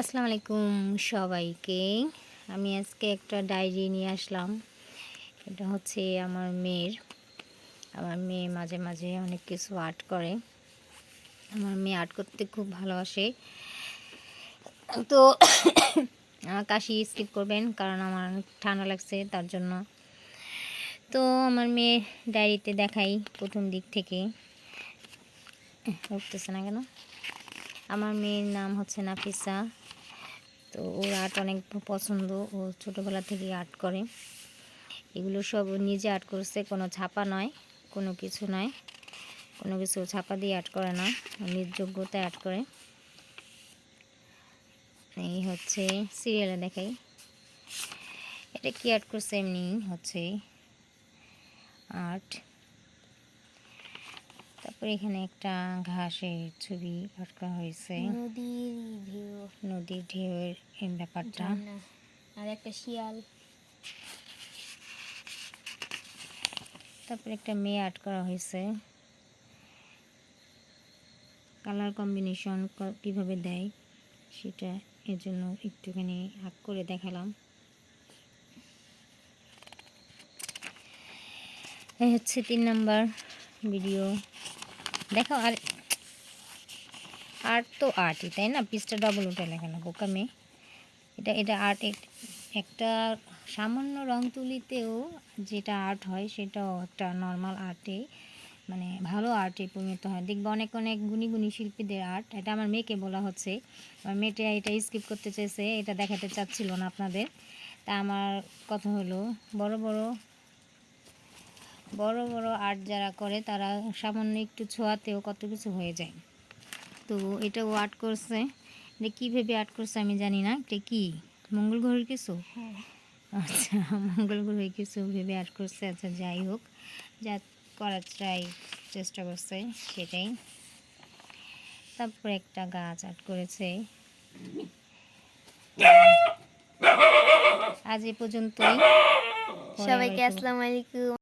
আসসালামু আলাইকুম সবাইকে। আমি আজকে একটা ডায়েরি নিয়ে আসলাম। এটা হচ্ছে আমার মেয়ের। আমার মেয়ে মাঝে মাঝে অনেক কিছু আর্ট করে। আমার মেয়ে আর্ট করতে খুব ভালোবাসে। তো আমার কাশি স্কিপ করবেন কারণ আমার অনেক ঠান্ডা লাগছে তার জন্য। তো আমার মেয়ে ডায়েরিতে দেখাই প্রথম দিক থেকে। উঠতেছে না কেন? আমার মেয়ের নাম হচ্ছে নাফিসা। তো ওর আর্ট অনেক পছন্দ। ও ছোটোবেলা থেকেই আর্ট করে। এগুলো সব নিজে আর্ট করছে, কোনো ছাপা নয়, কোনো কিছু নয়। কোনো কিছু ছাপা দিয়ে আর্ট করে না নিজ যোগ্যতায় আর্ট করে। এই হচ্ছে সিরিয়ালে দেখাই। এটা কি আর্ট করছে? এমনি হচ্ছে আর্ট। তারপরে এখানে একটা ঘাসের ছবি আটকা হয়েছে। নদীর ভিউ নদীর ঢেউয়ের ব্যাপারটা। আর একটা শিয়াল। তারপরে একটা মেয়ে আর্ট করা হয়েছে। কালার কম্বিনেশন কীভাবে দেয় সেটা এর জন্য একটুখানি হাক করে দেখালাম। এই হচ্ছে তিন নাম্বার ভিডিও। দেখো, আর আর্ট তো আর্টই তাই না? পিসটা ডবল উঠে কেন বোকা মেয়ে। এটা এটা আর্ট একটা সামান্য রং তুলিতেও যেটা আর্ট হয়, সেটাও একটা নর্মাল আর্টে মানে ভালো আর্টে পরিণত হয়। দেখবে অনেক অনেক গুণী গুণী শিল্পীদের আর্ট এটা আমার মেয়েকে বলা হচ্ছে। আমার মেয়েটা এটা স্কিপ করতে চেয়েছে, এটা দেখাতে চাচ্ছিল না আপনাদের। তা আমার কথা হলো, বড় বড় বড় বড় আর্ট যারা করে তারা সামান্য একটু ছোঁয়াতেও কত কিছু হয়ে যায়। তো এটাও আর্ট করছে। এটা কী ভেবে আর্ট করছে আমি জানি না। এটা কি? মঙ্গল গ্রহের কিছু? হ্যাঁ। আচ্ছা মঙ্গল গ্রহে কিছু ভেবে আর্ট করছে। আচ্ছা যাই হোক। যা করার ট্রাই চেষ্টা করছে সেটাই। তারপর একটা গাছ আর্ট করেছে। আজ এ পর্যন্তই। সবাইকে আসসালামু আলাইকুম।